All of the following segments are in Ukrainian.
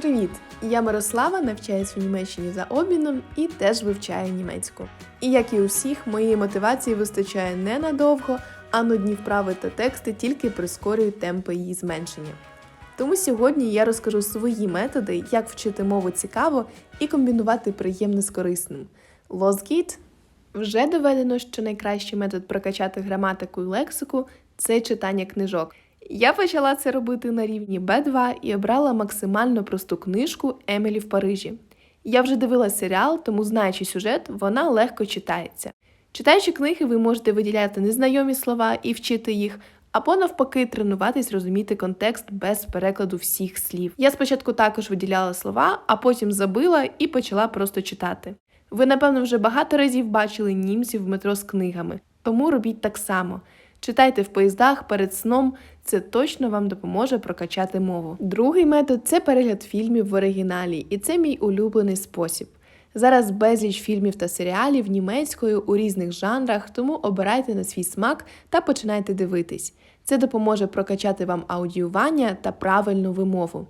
Привіт! Я Мирослава, навчаюсь в Німеччині за обміном і теж вивчаю німецьку. І як і у всіх, моєї мотивації вистачає ненадовго, а нудні вправи та тексти тільки прискорюють темпи її зменшення. Тому сьогодні я розкажу свої методи, як вчити мову цікаво і комбінувати приємне з корисним. Лозгіт вже доведено, що найкращий метод прокачати граматику і лексику це читання книжок. Я почала це робити на рівні B2 і обрала максимально просту книжку Емілі в Парижі. Я вже дивилася серіал, тому знаючи сюжет, вона легко читається. Читаючи книги, ви можете виділяти незнайомі слова і вчити їх, або навпаки тренуватись розуміти контекст без перекладу всіх слів. Я спочатку також виділяла слова, а потім забила і почала просто читати. Ви, напевно, вже багато разів бачили німців в метро з книгами, тому робіть так само. Читайте в поїздах перед сном, це точно вам допоможе прокачати мову. Другий метод це перегляд фільмів в оригіналі, і це мій улюблений спосіб. Зараз безліч фільмів та серіалів німецькою у різних жанрах, тому обирайте на свій смак та починайте дивитись. Це допоможе прокачати вам аудіювання та правильну вимову.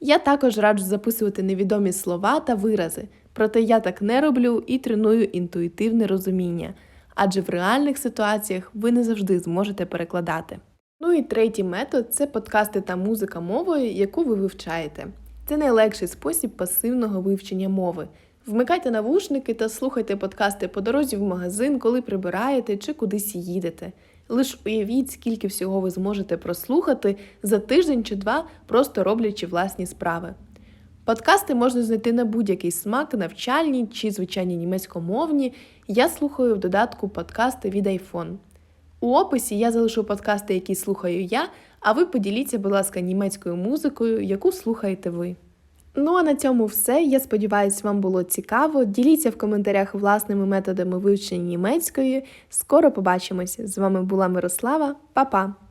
Я також раджу записувати невідомі слова та вирази, проте я так не роблю і треную інтуїтивне розуміння, адже в реальних ситуаціях ви не завжди зможете перекладати. Ну і третій метод це подкасти та музика мовою, яку ви вивчаєте. Це найлегший спосіб пасивного вивчення мови. Вмикайте навушники та слухайте подкасти по дорозі в магазин, коли прибираєте чи кудись їдете. Лиш уявіть, скільки всього ви зможете прослухати за тиждень чи два, просто роблячи власні справи. Подкасти можна знайти на будь-який смак, навчальні чи звичайні німецькомовні. Я слухаю в додатку подкасти від iPhone. У описі я залишу подкасти, які слухаю я, а ви поділіться, будь ласка, німецькою музикою, яку слухаєте ви. Ну а на цьому все. Я сподіваюся, вам було цікаво. Діліться в коментарях власними методами вивчення німецької. Скоро побачимося. З вами була Мирослава. Па-па!